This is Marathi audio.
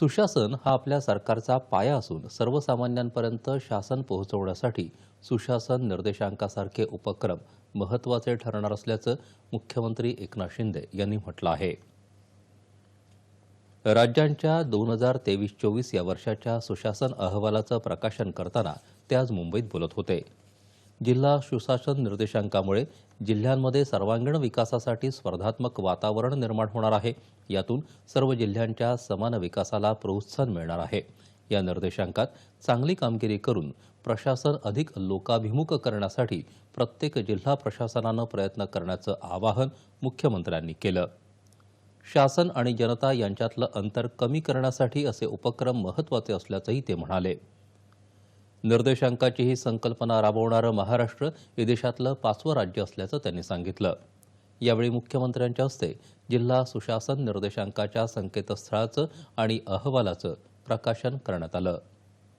सुशासन हा आपल्या सरकारचा पाया असून सर्वसामान्यांपर्यंत शासन पोहोचवण्यासाठी सुशासन निर्देशांकासारखे उपक्रम महत्त्वाचे ठरणार असल्याचं मुख्यमंत्री एकनाथ शिंदे यांनी म्हटलं आहे. राज्यांच्या दोन हजार तेवीस चोवीस या वर्षाच्या सुशासन अहवालाचं प्रकाशन करताना ते आज मुंबईत बोलत होते. जिल्हा सुशासन निर्देशांकामुळे जिल्ह्यांमध्ये सर्वांगीण विकासासाठी स्पर्धात्मक वातावरण निर्माण होणार आहे. यातून सर्व जिल्ह्यांच्या समान विकासाला प्रोत्साहन मिळणार आहे. या निर्देशांकात चांगली कामगिरी करून प्रशासन अधिक लोकाभिमुख करण्यासाठी प्रत्येक जिल्हा प्रशासनानं प्रयत्न करण्याचं आवाहन मुख्यमंत्र्यांनी केलं. शासन आणि जनता यांच्यातलं अंतर कमी करण्यासाठी असे उपक्रम महत्त्वाचे असल्याचंही ते म्हणाले. निर्देशांकाची ही संकल्पना राबवणारं महाराष्ट्र हे देशातलं पाचवं राज्य असल्याचं त्यांनी सांगितलं. यावेळी मुख्यमंत्र्यांच्या हस्ते जिल्हा सुशासन निर्देशांकाच्या संकेतस्थळाचं आणि अहवालाचं प्रकाशन करण्यात आलं.